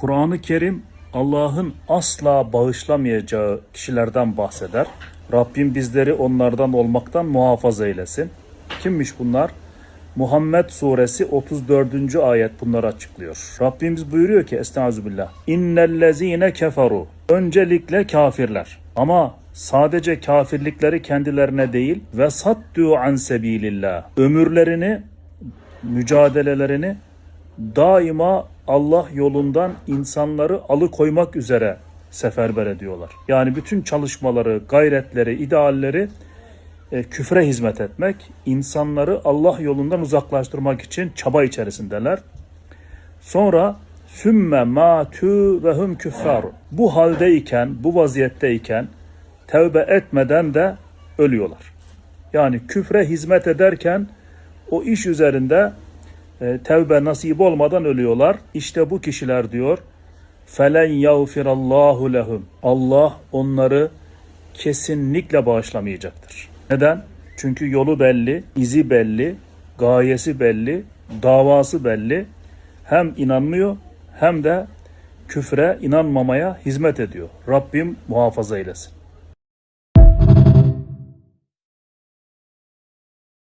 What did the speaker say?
Kur'an-ı Kerim Allah'ın asla bağışlamayacağı kişilerden bahseder. Rabbim bizleri onlardan olmaktan muhafaza eylesin. Kimmiş bunlar? Muhammed suresi 34. ayet bunları açıklıyor. Rabbimiz buyuruyor ki Estağfirullah. İnnellezine keferu. Öncelikle kafirler. Ama sadece kafirlikleri kendilerine değil ve saddu an sebilillah. Ömürlerini, mücadelelerini daima Allah yolundan insanları alıkoymak üzere seferber ediyorlar. Yani bütün çalışmaları, gayretleri, idealleri e, küfre hizmet etmek, insanları Allah yolundan uzaklaştırmak için çaba içerisindeler. Sonra sümme matu ve hum küffarun. Bu haldeyken, bu vaziyetteyken tevbe etmeden de ölüyorlar. Yani küfre hizmet ederken o iş üzerinde tevbe nasip olmadan ölüyorlar. İşte bu kişiler diyor felen yağfirallahu lehum. Allah onları kesinlikle bağışlamayacaktır. Neden? Çünkü yolu belli, izi belli, gayesi belli, davası belli. Hem inanmıyor hem de küfre inanmamaya hizmet ediyor. Rabbim muhafaza eylesin.